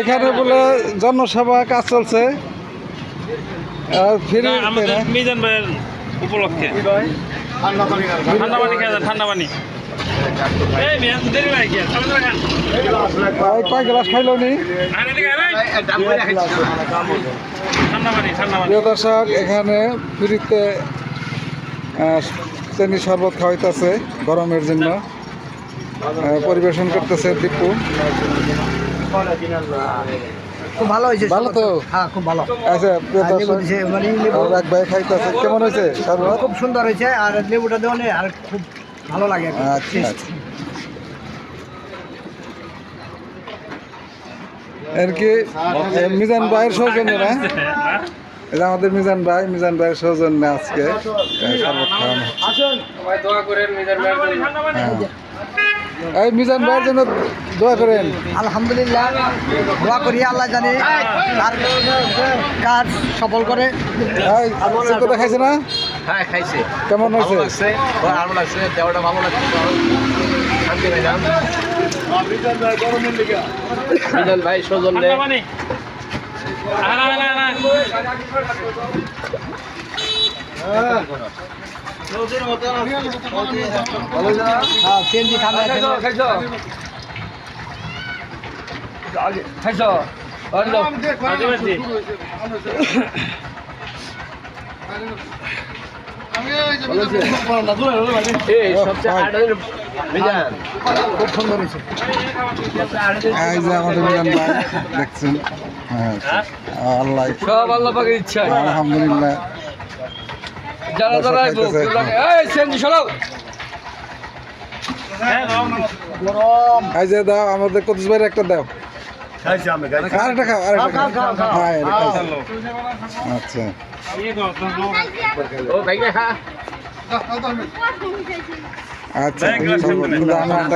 এখানে বলে জনসভা কাজ চলছে। আর ফিরে মিজান ভাইয়ের উপলক্ষে। ঠান্ডা পানি খেয়ে পানি। দর্শক এখানে ফ্রিতে চিনি শরবত খাওয়াইতেছে গরমের জন্য। পরিবেশন করতেছে দীপু। খুব ভালো হয়েছে ভালো তো? হ্যাঁ খুব ভালো। আচ্ছা মানে ভাই খাইতেছে। কেমন হয়েছে খুব সুন্দর হয়েছে আর লেবুটা আর খুব ভালো লাগে। আচ্ছা আচ্ছা। কি? মিজান ভাইয়ের সৌজন্য না? এটা আমাদের মিজান ভাই মিজান ভাইয়ের সৌজন্য আজকে শরবত খাওয়ানো হচ্ছে। এই মিজান ভাইয়ের জন্য দোয়া করেন। আলহামদুলিল্লাহ দোয়া করি আল্লাহ জানে তার কাজ সফল করে। এই খাইছে না? হ্যাঁ খাইছে। কেমন হয়েছে? লাগছে ভালো লাগছে দেওয়াটা ভালো লাগছে। শান্তি পাইলাম মিজান ভাই সৌজন্যে খাইছ খুব সুন্দর হয়েছে আমাদের মিজান ভাই দেখছেন? হ্যাঁ? আল্লাহ সব আল্লাহ পাকের ইচ্ছা। আলহামদুলিল্লাহ। যারা যারা এই সেনজি সরাও। গরম এই যে দাও আমাদের কতুস ভাইয়ের একটা দাও। আরেকটা খাও আরেকটা খাও। হ্যাঁ আচ্ছা। আচ্ছা